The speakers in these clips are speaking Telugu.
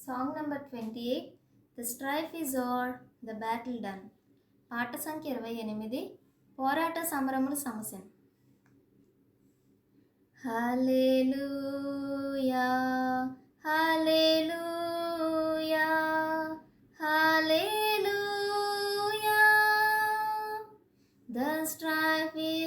Song number twenty eight the strife is o'er the battle done పాట సంఖ్య ఇరవై ఎనిమిది పోరాట సమరములు సమస్యను hallelujah hallelujah the strife strife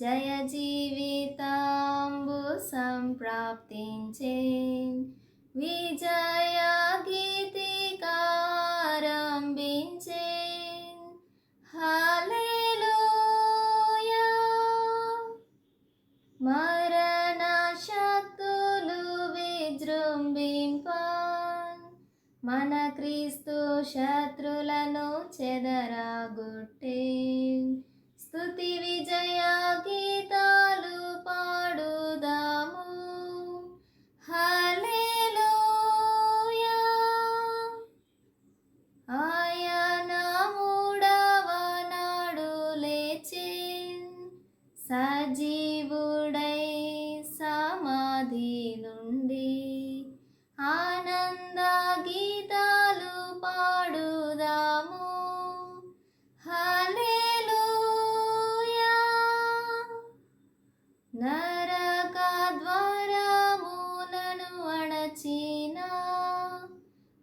జయ జీవితాంబు సంప్రాప్తించేన్ విజయ గీతికారంభించేన్ హల్లెలూయా మరణ శక్తులు విజృంభింపన్ మన క్రీస్తు శత్రులను చెదరాగుట్టే స్తుతి విజయ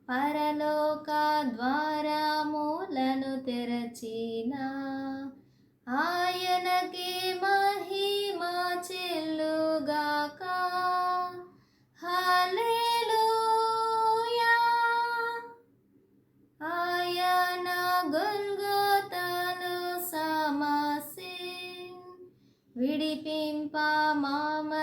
పరలోక ద్వారములను తెరచిన ఆయనకి మహిమ చెల్లుగాక. హల్లెలూయా. ఆయన గొల్గోతలో సమసి విడిపింప మామ